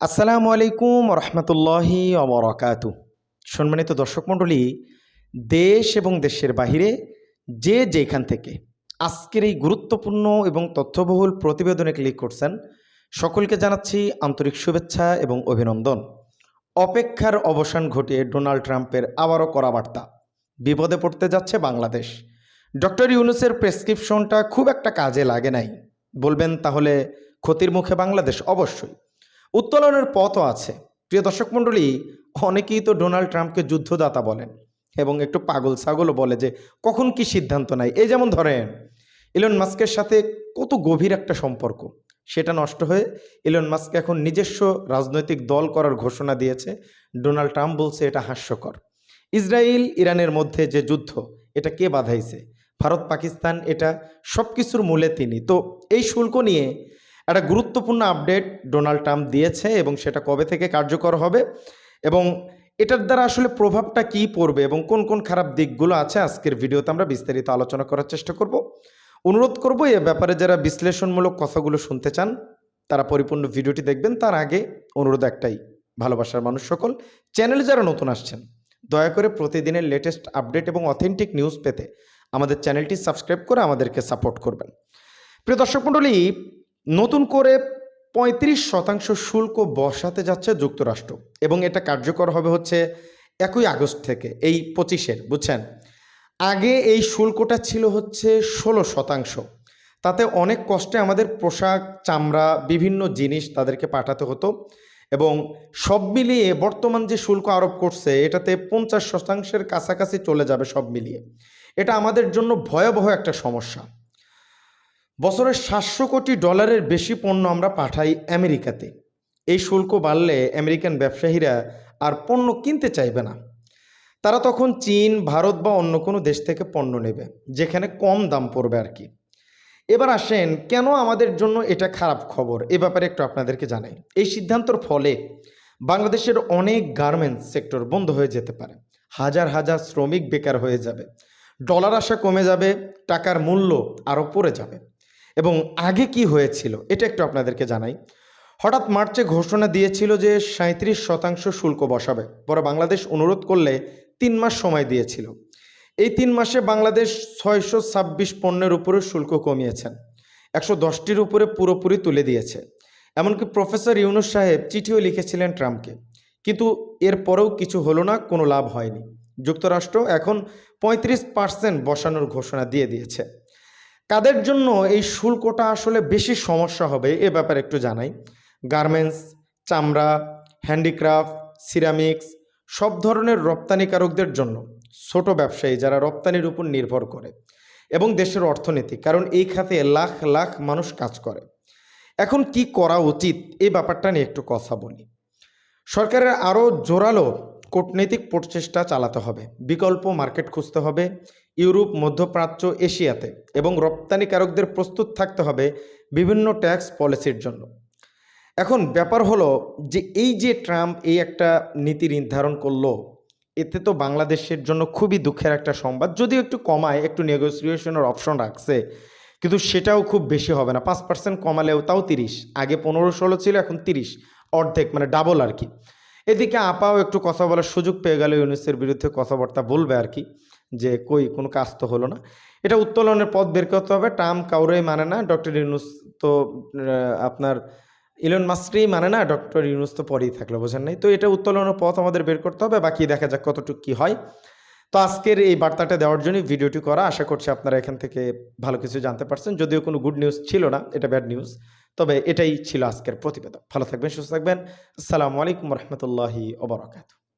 আসসালামু আলাইকুম রহমতুল্লাহি অবরকাতু সম্মানিত দর্শক মণ্ডলী, দেশ এবং দেশের বাহিরে যে যেখান থেকে আজকের এই গুরুত্বপূর্ণ এবং তথ্যবহুল প্রতিবেদনে ক্লিক করছেন, সকলকে জানাচ্ছি আন্তরিক শুভেচ্ছা এবং অভিনন্দন। অপেক্ষার অবসান ঘটিয়ে ডোনাল্ড ট্রাম্পের আবারও করা বার্তা। বিপদে পড়তে যাচ্ছে বাংলাদেশ। ডক্টর ইউনুসের প্রেসক্রিপশনটা খুব একটা কাজে লাগে নাই। বলবেন তাহলে ক্ষতির মুখে বাংলাদেশ? অবশ্যই। উত্তোলনের পথও আছে। প্রিয় দর্শক মণ্ডলী, অনেকেই তো ডোনাল্ড ট্রাম্পকে যুদ্ধদাতা বলেন এবং একটু পাগল ছাগলও বলে যে, কখন কি সিদ্ধান্ত নেয়? এই যেমন ধরেন, ইলন মাস্কের সাথে কত গভীর একটা সম্পর্ক। সেটা নষ্ট হয়ে ইলন মাস্ক এখন নিজস্ব রাজনৈতিক দল করার ঘোষণা দিয়েছে। ডোনাল্ড ট্রাম্প বলছে এটা হাস্যকর। ইসরায়েল, ইরানের মধ্যে যে যুদ্ধ, এটা কে বাধাইছে? ভারত, পাকিস্তান, এটা সব কিছুর মূলে তিনি। তো এই শুল্ক নিয়ে একটা গুরুত্বপূর্ণ আপডেট ডোনাল্ড ট্রাম্প দিয়েছে এবং সেটা কবে থেকে কার্যকর হবে এবং এটার দ্বারা আসলে প্রভাবটা কি পড়বে এবং কোন কোন খারাপ দিকগুলো আছে আজকের ভিডিওতে আমরা বিস্তারিত আলোচনা করার চেষ্টা করব। অনুরোধ করব এ ব্যাপারে যারা বিশ্লেষণমূলক কথাগুলো শুনতে চান, তারা পরিপূর্ণ ভিডিওটি দেখবেন। তার আগে অনুরোধ একটাই, ভালোবাসার মানুষ সকল। চ্যানেলে যারা নতুন আসছেন, দয়া করে প্রতিদিনের লেটেস্ট আপডেট এবং অথেন্টিক নিউজ পেতে আমাদের চ্যানেলটি সাবস্ক্রাইব করে আমাদেরকে সাপোর্ট করবেন। প্রিয় দর্শক মণ্ডলী নতুন করে পঁয়ত্রিশ শতাংশ শুল্ক বসাতে যাচ্ছে যুক্তরাষ্ট্র এবং এটা কার্যকর হবে হচ্ছে একই আগস্ট থেকে, এই পঁচিশের, বুঝছেন? আগে এই শুল্কটা ছিল হচ্ছে ষোলো শতাংশ। তাতে অনেক কষ্টে আমাদের পোশাক, চামড়া, বিভিন্ন জিনিস তাদেরকে পাঠাতে হতো এবং সব মিলিয়ে বর্তমান যে শুল্ক আরোপ করছে, এটাতে পঞ্চাশ শতাংশের কাছাকাছি চলে যাবে সব মিলিয়ে। এটা আমাদের জন্য ভয়াবহ একটা সমস্যা। বছরে সাতশো কোটি ডলারের বেশি পণ্য আমরা পাঠাই আমেরিকাতে। এই শুল্ক বাড়লে আমেরিকান ব্যবসায়ীরা আর পণ্য কিনতে চাইবে না। তারা তখন চীন, ভারত বা অন্য কোনো দেশ থেকে পণ্য নেবে, যেখানে কম দাম পড়বে আর কি। এবার আসেন, কেন আমাদের জন্য এটা খারাপ খবর? এ ব্যাপারে একটু আপনাদেরকে জানাই। এই সিদ্ধান্তর ফলে বাংলাদেশের অনেক গার্মেন্টস সেক্টর বন্ধ হয়ে যেতে পারে। হাজার হাজার শ্রমিক বেকার হয়ে যাবে। ডলার আসা কমে যাবে, টাকার মূল্য আরও পড়ে যাবে। এবং আগে কি হয়েছিল, এটা একটু আপনাদেরকে জানাই। হঠাৎ মার্চে ঘোষণা দিয়েছিল যে সাঁত্রিশ শতাংশ শুল্ক বসাবে। পরে বাংলাদেশ অনুরোধ করলে তিন মাস সময় দিয়েছিল। এই তিন মাসে বাংলাদেশ ছয়শো ছাব্বিশ পণ্যের উপরে শুল্ক কমিয়েছেন। একশো দশটির উপরে পুরোপুরি তুলে দিয়েছে। এমনকি প্রফেসর ইউনুস সাহেব চিঠিও লিখেছিলেন ট্রাম্পকে। কিন্তু এরপরেও কিছু হলো না, কোনো লাভ হয়নি। যুক্তরাষ্ট্র এখন পঁয়ত্রিশ পার্সেন্ট বসানোর ঘোষণা দিয়ে দিয়েছে। কাদের জন্য এই শুল্কটা আসলে বেশি সমস্যা হবে? এ ব্যাপারে একটু জানাই। গার্মেন্টস, চামড়া, হ্যান্ডিক্রাফট, সিরামিক্স, সব ধরনের রপ্তানিকারকদের জন্য ছোট ব্যবসায়ী যারা রপ্তানির উপর নির্ভর করে এবং দেশের অর্থনীতি, কারণ এই খাতে লাখ লাখ মানুষ কাজ করে। এখন কি করা উচিত? এই ব্যাপারটা নিয়ে একটু কথা বলি। সরকারের আরও জোরালো কূটনৈতিক প্রচেষ্টা চালাতে হবে। বিকল্প মার্কেট খুঁজতে হবে, ইউরোপ, মধ্যপ্রাচ্য, এশিয়াতে এবং রপ্তানিকারকদের প্রস্তুত থাকতে হবে বিভিন্ন ট্যাক্স পলিসির জন্য। এখন ব্যাপার হলো যে এই যে ট্রাম্প এই একটা নীতি নির্ধারণ করল, এতে তো বাংলাদেশের জন্য খুবই দুঃখের একটা সংবাদ। যদিও একটু কমায়, একটু নেগোসিয়েশনের অপশন রাখছে, কিন্তু সেটাও খুব বেশি হবে না। পাঁচ পার্সেন্ট কমালেও তাও তিরিশ, আগে পনেরো, ষোলো ছিল, এখন তিরিশ, অর্ধেক মানে ডাবল আর কি। এদিকে আপাও একটু কথা বলার সুযোগ পেয়ে গেল ইউনিসের বিরুদ্ধে কথাবার্তা বলবে আর কি, যে কই, কোনো কাজ তো হলো না। এটা উত্তোলনের পথ বের করতে হবে। টার্ম কাউরেই মানে না, ডক্টর ইউনুস তো আপনার ইলন মাস্কই মানে না, ডক্টর ইউনুস তো পরেই থাকল, বোঝেন নাই? তো এটা উত্তোলনের পথ আমাদের বের করতে হবে, বাকি দেখা যাক কতটুকু কী হয়। তো আজকের এই বার্তাটা দেওয়ার জন্যই ভিডিওটি করা। আশা করছি আপনারা এখান থেকে ভালো কিছু জানতে পারছেন। যদিও কোনো গুড নিউজ ছিল না, এটা ব্যাড নিউজ তবে এটাই ছিল আজকের প্রতিবেদন। ভালো থাকবেন সুস্থ থাকবেন। আসসালামু আলাইকুম রহমতুল্লাহি ওবরাকাতু